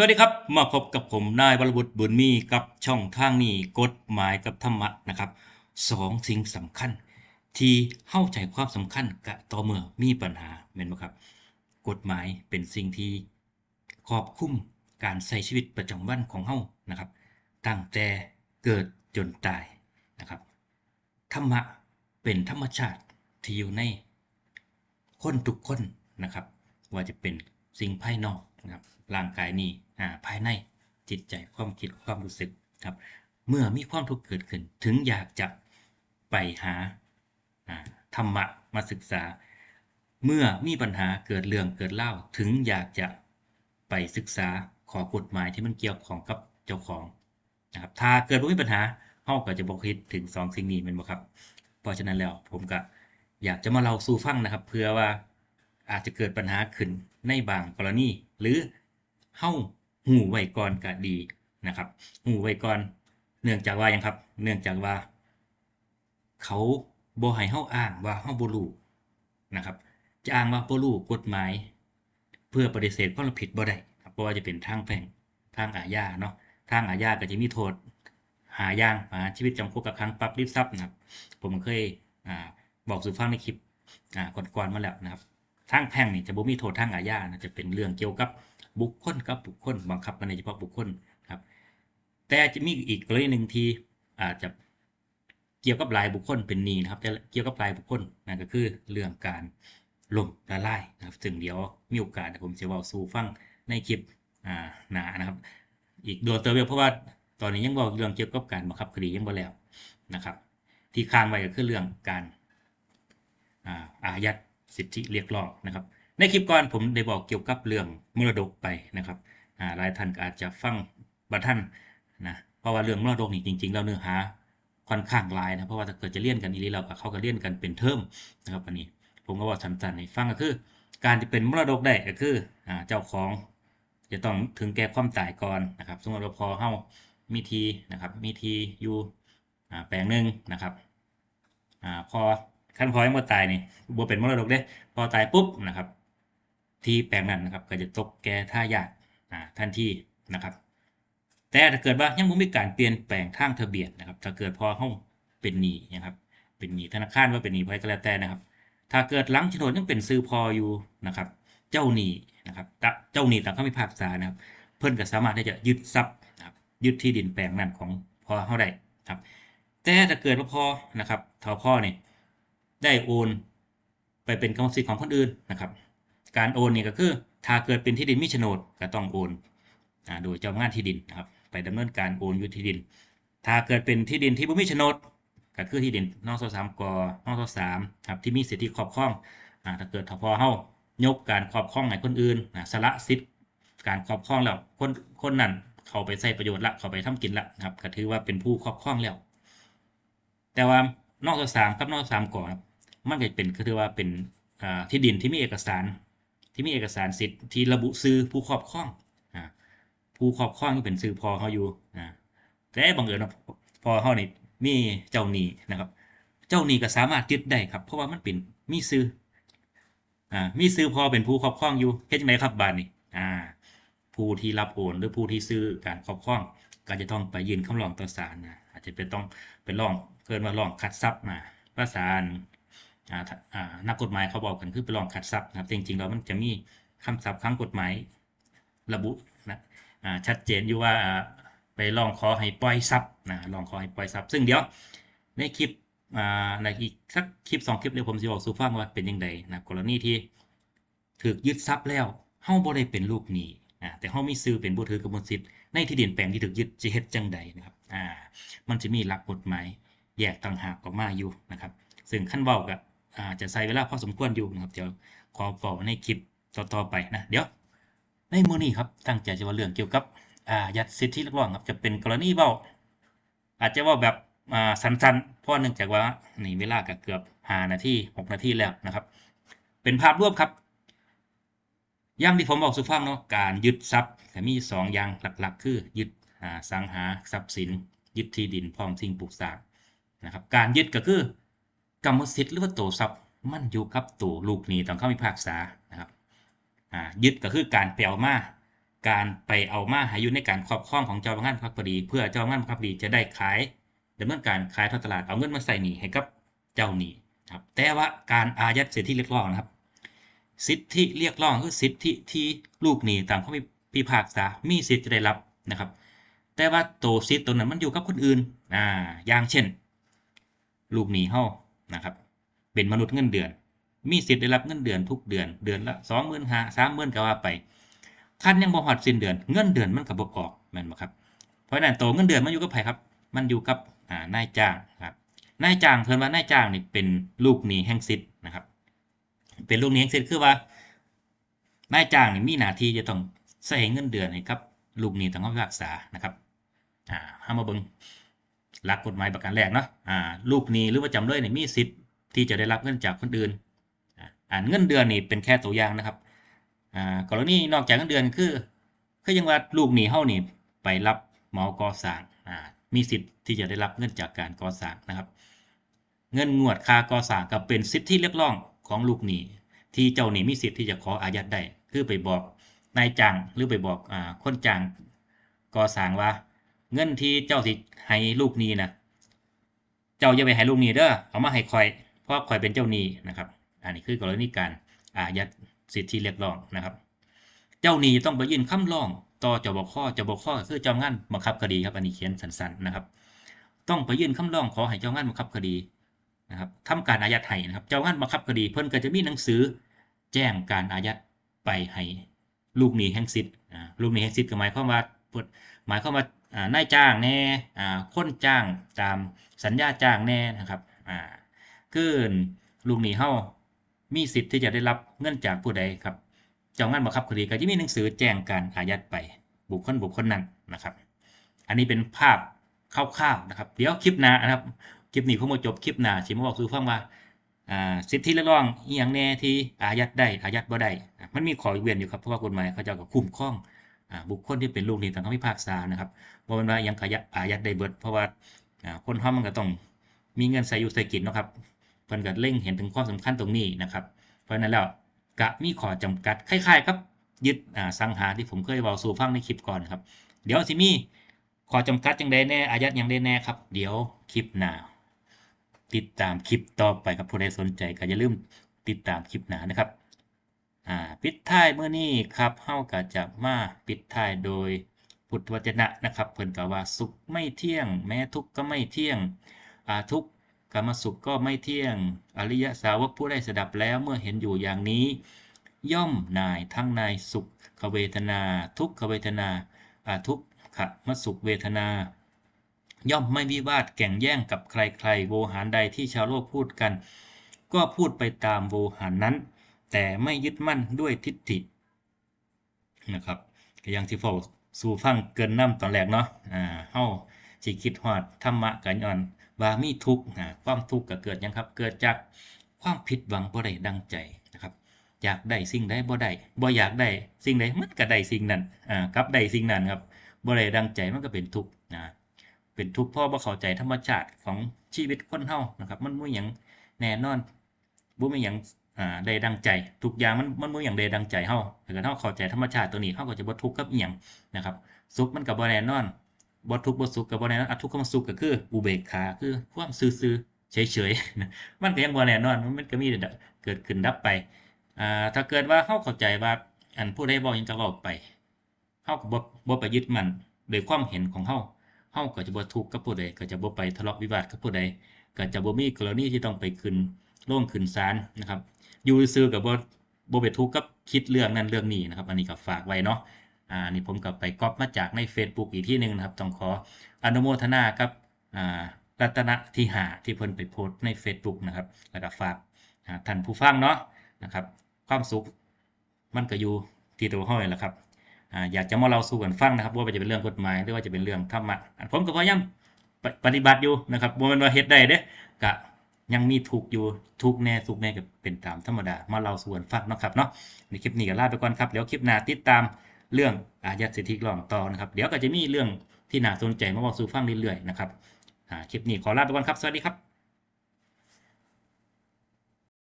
สวัสดีครับ มาพบกับผมนายวรบุตรบุญมีกับช่องทางนี้กฎหมายกับธรรมะนะครับสองสิ่งสำคัญ ที่เข้าใจความสำคัญกะต่อเมื่อมีปัญหาเห็นไหมครับ กฎหมายเป็นสิ่งที่ครอบคลุมการใช้ชีวิตประจำวันของเฮานะครับ ตั้งแต่เกิดจนตายนะครับธรรมะเป็นธรรมชาติที่อยู่ในคนทุกคนนะครับ ว่าจะเป็นสิ่งภายนอกนะครับ ร่างกายนี้อ่าภายในจิตใจความคิดความรู้สึกครับ เมื่อมีความทุกข์เกิดขึ้น ถึงอยากจะไปหาธรรมะมาศึกษา เมื่อมีปัญหาเกิดเรื่องเกิดเล่าถึงอยากจะไปศึกษาขอกฎหมายที่มันเกี่ยวของกับเจ้าของนะครับถ้าเกิดว่มีปัญหาเฮาก็จะบอกคิดถึงสองสิ่งนี้แมันบ่ครับ เพราะฉะนั้นแล้วผมก็อยากจะมาเล่าสู่ฟังนะครับ เพื่อว่าอาจจะเกิดปัญหาขึ้นในบางกรณี หรือ เฮ้าหูไว้ก่อนก็ดีนะครับหูไว้ก่อนเนื่องจากว่ายังครับ เนื่องจากว่า เขาบ่ให้เฮาอ้างว่าเฮาบ่รู้นะครับ จะอ้างว่าบ่รู้กฎหมาย เพื่อปฏิเสธความรับผิดบ่ได้ครับเพราะว่าจะเป็นทางแพ่งทางอาญาเนาะทางอาญาก็จะมีโทษหาย่างหาชีวิตจำคุกกับครั้งปรับริบทรัพย์นะครับ ผมเคยอบอกสู่ฟังในคลิปก่อนๆมาแล้วนะครับทางแพ่งนี่จะบ่มีโทษทางอาญานะจะเป็นเรื่องเกี่ยวกับ บุคคลกับบุคคลบังคับกันในเฉพาะบุคคลครับ แต่จะมีอีกกรณีหนึ่งที่อาจจะเกี่ยวกับรายบุคคลเป็นนีนะครับแต่เกี่ยวกับรายบุคคลนั่นก็คือเรื่องการล่มละลายนะครับซึ่งเดี๋ยวมีโอกาสผมจะเว้าสู่ฟังในคลิปอ่าหนานะครับ อีกโดยเตอร์เวลเพราะว่าตอนนี้ยังบอกเรื่องเกี่ยวกับการบังคับคดียังบ่แล้วนะครับ ที่ค้างไว้ก็คือเรื่องการอ่าอายัดสิทธิเรียกร้องนะครับ ในคลิปก่อนผมได้บอกเกี่ยวกับเรื่องมรดกไปนะครับหลายท่านอาจจะฟังบัท่านนะเพราะว่าเรื่องมรดกนี่จริงๆแล้วเนื้อหาค่อนข้างหลายนะเพราะว่าถ้าเกิดจะเลี่ยนกันอีหลีเราก็เขาก็เลี่ยนกันเป็นเทอมนะครับอันนี้ผมก็ว่าสั้นๆให้ฟังก็คือ การจะเป็นมรดกได้ก็คืออเจ้าของจะต้องถึงแก่ความตายก่อนนะครับสมมติว่าพอเฮามีทีนะครับมีทีอยู่แปลงหนึ่งนะครับอพอขั้นพอยังบ่ตายนี่บ่เป็นมรดกเด้พอตายปุ๊บนะครับ ที่แปลงนั้นนะครับก็จะตกแก่ท่ายาทอ่าทันทีนะครับ แต่ถ้าเกิดว่ายังบ่มีการเปลี่ยนแปลงทางทะเบียนนะครับ ถ้าเกิดพอเฮาเป็นหนี้นะครับ เป็นหนี้ธนาคารว่าเป็นหนี้ไผก็แล้วแต่นะครับ ถ้าเกิดหลังโฉนดยังเป็นซื้อพออยู่นะครับ เจ้าหนี้นะครับ เจ้าหนี้ตามคำพิพากษานะครับ เพิ่อนก็สามารถที่จะยึดทรัพย์นะครับยึดที่ดินแปลงนั้นของพ่อเฮาได้ครับ แต่ถ้าเกิดว่าพ่อนะครับถ้าพ่อเนี่ยได้โอนไปเป็นกรรมสิทธิ์ของคนอื่นนะครับ การโอนนี่ก็คือ ถ้าเกิดเป็นที่ดินมีโฉนดก็ต้องโอนโดยเจ้าของานที่ดินนะครับไปดำเนินการโอนอยู่ที่ดิน ถ้าเกิดเป็นที่ดินที่บ่มีโฉนดก็คือที่ดินนอสสามกอนอสสามครับที่มีสิทธิครอบครองถ้าเกิดถ้าพอเฮายกการครอบครองให้คนอื่นสละสิทธิการครอบครองแล้วคนคนนั้นเขาไปใช้ประโยชน์ละเขาไปทำกินละครับก็ถือว่าเป็นผู้ครอบครองแล้ว แต่ว่านอกสามครับนอกสามก่อนมันก็เป็นก็คือว่าเป็นที่ดินที่มีเอกสาร ที่มีเอกสารสิทธิ์ที่ระบุซื้อผู้ครอบครองผู้ครอบครองที่เป็นซื้อพอเขาอยู่อ่าแต่บังเอิญพอเขานี่มีเจ้าหนี้นะครับ เจ้าหนี้ก็สามารถยึดได้ครับ เพราะว่ามันเป็นมีซื้ออ่ามีซื้อพอเป็นผู้ครอบครองอยู่เฮ็ดจังไดครับบานนี่อ่า ผู้ที่รับโอนหรือผู้ที่ซื้อการครอบครอง ก็จะต้องไปยื่นคำร้องต่อศาลนะอาจจะเป็นต้องเป็นร้องเกินว่าร้องขัดทรัพย์มาภาษาอ่าถ้าอ่า นักกฎหมายเขาบอกกันคือไปร้องขัดทรัพย์นะครับ จริงๆแล้วมันจะมีคำศัพท์ข้างกฎหมายระบุนะชัดเจนอยู่ว่าไปร้องขอให้ปล่อยทรัพย์นะร้องขอให้ปล่อยทรัพย์ซึ่งเดี๋ยวในคลิปในอีกสักคลิปสองคลิปเดี๋ยวผมจะบอกสู่ฟังว่าเป็นยังไงนะกรณีที่ถูกยึดทรัพย์แล้วเฮาบ่ได้เป็นลูกหนี้อ่าแต่เฮามีซื้อเป็นผู้ถือกรรมสิทธิ์ในที่ดินแปลงที่ถูกยึดจะเฮ็ดจังใดนะครับอ่ามันจะมีหลักกฎหมายแยกต่างหากออกมาอยู่นะครับ ซึ่งขั้นเว้าก็ อาจะใช้เวลาพอสมควรอยู่นะครับ เดี๋ยวขอเว้าในคลิปต่อๆไปนะ เดี๋ยว ในมือนี้ครับ ตั้งใจจะว่าเรื่องเกี่ยวกับอ่ายัดสิทธิเรียกร้องครับ จะเป็นกรณีเว้าอาจจะว่าแบบอ่าสั้นๆ เพราะเนื่องจากว่านี่เวลาก็เกือบ5นาที6นาทีแล้วนะครับ เป็นภาพรวมครับอย่างที่ผมบอกสุฟังเนาะการยึดทรัพย์มีสองอย่างหลักๆ คือยึดอ่าสังหาทรัพย์สิน ยึดที่ดินพร้อมสิ่งปลูกสร้างนะครับ การยึดก็คือ กรรมสิทธิ์หรือว่าตัวทรัพย์มันอยู่กับตัวลูกหนี้ต้องเข้าพิพากษานะครับอ่ายึดก็คือการไปเอามาการไปเอามาให้อยู่ในการครอบครองของเจ้าพนักงานบังคับคดี เพื่อเจ้าพนักงานบังคับคดีจะได้ขายดำเนินการขายทอดตลาดเอาเงินมาใส่หนี้ให้กับเจ้าหนี้ครับแต่ว่าการอายัดสิทธิเรียกร้องนะครับ สิทธิเรียกร้องคือสิทธิที่ลูกหนี้ตามข้อพิพากษา มีสิทธิจะได้รับนะครับ แต่ว่าโตวสิทธิตัวนั้นมันอยู่กับคนอื่นอ่าอย่างเช่น ลูกหนี้เฮา นะครับ เป็นมนุษย์เงินเดือน มีสิทธิ์ได้รับเงินเดือนทุกเดือน เดือนละสองหมื่นห้าสามหมื่นก็ว่าไปคันยังบ่ฮอดสิ้นเดือนเงินเดือนมันก็บ่ออกแม่นบ่ครับ เพราะนั้นโตวเงินเดือนมันอยู่กับไผครับ มันอยู่กับนายจ้างครับนายจ้างเพิ่นว่านายจ้างนี่เป็นลูกหนี้แห่งสิทธิ์นะครับ เป็นลูกหนี้แห่งสิทธิ์คือว่านายจ้างนี่มีหน้าที่จะต้องใส่เงินเดือนให้กับ ลูกหนี้ทางคำพิพากษานะครับอ่าเฮามาเบิง หลักกฎหมายประการแรกเนาะอ่าลูกหนี้หรือว่าจำเลยเนี่ยมีสิทธิ์ที่จะได้รับเงินจากคนอื่นอ่าอ่าเงินเดือนนี่เป็นแค่ตัวอย่างนะครับอ่ากรณีนอกจากเงินเดือนคือคือยังว่าลูกหนี้เฮานี่ไปรับเหมาก่อสร้างอ่ามีสิทธิ์ที่จะได้รับเงินจากการก่อสร้างนะครับ เงินงวดค่าก่อสร้างก็เป็นสิทธิเรียกร้องของลูกหนี้ที่เจ้าหนี้มีสิทธิ์ที่จะขออายัดได้คือไปบอกนายจ้างหรือไปบอกอ่าคนจ้างก่อสร้างว่า เงินที่เจ้าสิให้ลูกหนี้นะเจ้าอย่าไปให้ลูกหนี้เด้อเอามาให้คอย เพราะคอยเป็นเจ้าหนี้นะครับ อันนี้คือกรณีการอายัดสิทธิเรียกร้องนะครับ เจ้าหนี้ต้องไปยื่นคำร้องต่อจบคจบคคือเจ้างานบังคับคดีครับอันนี้เขียนสั้นๆนะครับ ต้องไปยื่นคำร้องขอให้เจ้างานบังคับคดีนะครับทำการอายัดให้นะครับ เจ้างานบังคับคดีเพิ่นก็จะมีหนังสือ แจ้งการอายัดไปให้ลูกหนี้แห่งสิทธิ์ลูกหนี้แห่งสิทธิ์ก็หมายความว่าหมายความว่า นายจ้างแน่อ่าคนจ้างตามสัญญาจ้างแน่นะครับอ่าคือลูกหนี้เฮามีสิทธิ์ที่จะได้รับเงินจากผู้ใดครับ เจ้างานบังคับคดีก็จะมีหนังสือแจ้งการอายัดไปบุคคลบุคคลนั้นนะครับ อันนี้เป็นภาพคร่าวๆนะครับ เดี๋ยวคลิปหน้านะครับ คลิปนี้ผมมาจบคลิปหน้าสิมาบอกสู่ฟังว่าอ่าสิทธิเรียกร้องอีหยังแน่ที่อายัดได้อายัดบ่ได้ มันมีข้อยกเว้นอยู่ครับเพราะว่ากฎหมายเขาจ้าก็คุ้มครอง บุคคลที่เป็นลูกหนี้ทางคำพิพากษานะครับบ่แม่นว่ายังอายัดอายัดได้เบิด เพราะว่าคนเฮามันก็ต้องมีเงินใส่อยู่ใส่กินนะครับเพิ่นก็เล็งเห็นถึงความสำคัญตรงนี้นะครับ เพราะนั้นแล้วกะมีข้อจำกัดคล้ายๆครับยึดสังหารที่ผมเคยเว้าสู่ฟังในคลิปก่อนครับ เดี๋ยวสิมีข้อจำกัดจังใดแน่อายัดยังได้แน่ครับ เดี๋ยวคลิปหน้าติดตามคลิปต่อไปครับผู้ใดสนใจก็อย่าลืมติดตามคลิปหน้านะครับ อ่าปิดท้ายเมื่อนี้ครับเฮาก็จะมาปิดท้ายโดยพุทธวจนะนะครับเพิ่นก็ว่าสุขไม่เที่ยง แม้ทุกข์ก็ไม่เที่ยงอ่าทุกข์กรรมสุขก็ไม่เที่ยง อริยสาวกผู้ได้สดับแล้วเมื่อเห็นอยู่อย่างนี้ ย่อมนายทั้งนายสุขเวทนา ทุกขเวทนาอาทุกขมสุขเวทนา ย่อมไม่วิวาทแก่งแย่งกับใครๆ โวหารใดที่ชาวโลกพูดกัน ก็พูดไปตามโวหารนั้น แต่ไม่ยึดมั่นด้วยทิฏฐินะครับก็ยังที่เฝ้าสู่ฟังเกินน้ำตอนแรกเนาะอ่าเฮาสิคิดฮอดธรรมะกันย้อนว่ามีทุกข์อ่าความทุกข์ก็เกิดยังครับ เกิดจากความผิดหวังบ่ได้ดังใจนะครับ อยากได้สิ่งใดบ่ได้บ่อยากได้สิ่งใดมันก็ได้สิ่งนั้นอ่ากับได้สิ่งนั้นครับบ่ได้ดังใจมันก็เป็นทุกข์นะเป็นทุกข์เพราะบ่เข้าใจธรรมชาติของชีวิตคนเฮานะครับ มันบ่มีหยังแน่นอนบ่มีหยัง อ่าได้ดังใจทุกอย่างมันมันบ่มีหยังได้ดังใจเฮาถ้าเกิดเฮาเข้าใจธรรมชาติตัวนี้เฮาก็จะบ่ทุกข์กับอีหยังนะครับสุขมันก็บ่แน่นอนบ่ทุกข์บ่สุขก็บ่แน่นอนอทุกข์ก็มสุขก็คืออุเบกขาคือความซื่อๆเฉยๆมันก็ยังบ่แน่นอนมันก็มีเกิดขึ้นดับไปอ่าถ้าเกิดว่าเฮาเข้าใจว่าอันผู้ใดบอกหยังก็เว้าไปเฮาก็บ่บ่ไปยึดมันโดยความเห็นของเฮาเฮาก็จะบ่ทุกข์กับผู้ใดก็จะบ่ไปทะเลาะวิวาทกับผู้ใดก็จะบ่มีกรณีที่ต้องไปขึ้นโรงขึ้นศาลนะครับ ยูซื่อก็บ่บ่ไปทุกกับคิดเรื่องนั้นเรื่องนี้นะครับ อันนี้ก็ฝากไว้เนาะอ่านี่ผมก็ไปก๊อปมาจากใน Facebook อีกที่หนึ่งนะครับ ต้องขออนุโมทนากับอ่ารัตนะที่หาที่เพิ่นไปโพสต์ใน Facebook นะครับ แล้วก็ฝากท่านผู้ฟังเนาะนะครับ ความสุขมันก็อยู่ที่ตัวเฮานี่แหละครับอ่าอยากจะมาเล่าสู่กันฟังนะครับ ว่าจะเป็นเรื่องกฎหมายหรือว่าจะเป็นเรื่องธรรมะผมก็พยายามปปฏิบัติอยู่นะครับบ่แม่นว่าเฮ็ดได้เด้ก็ ยังมีทุกอยู่ทุกแน่สุกแน่ก็เป็นตามธรรมดามาเราส่วนฟังนะครับเนาะในคลิปนี้ก็ลาไปก่อนครับเดี๋ยวคลิปหน้าติดตามเรื่องอายัดสิทธิรองต่อนะครับ เดี๋ยวก็จะมีเรื่องที่น่าสนใจมาเว้าสู่ฟังเรื่อยๆนะครับคลิปนี้ขอลาไปก่อนครับสวัสดีครับ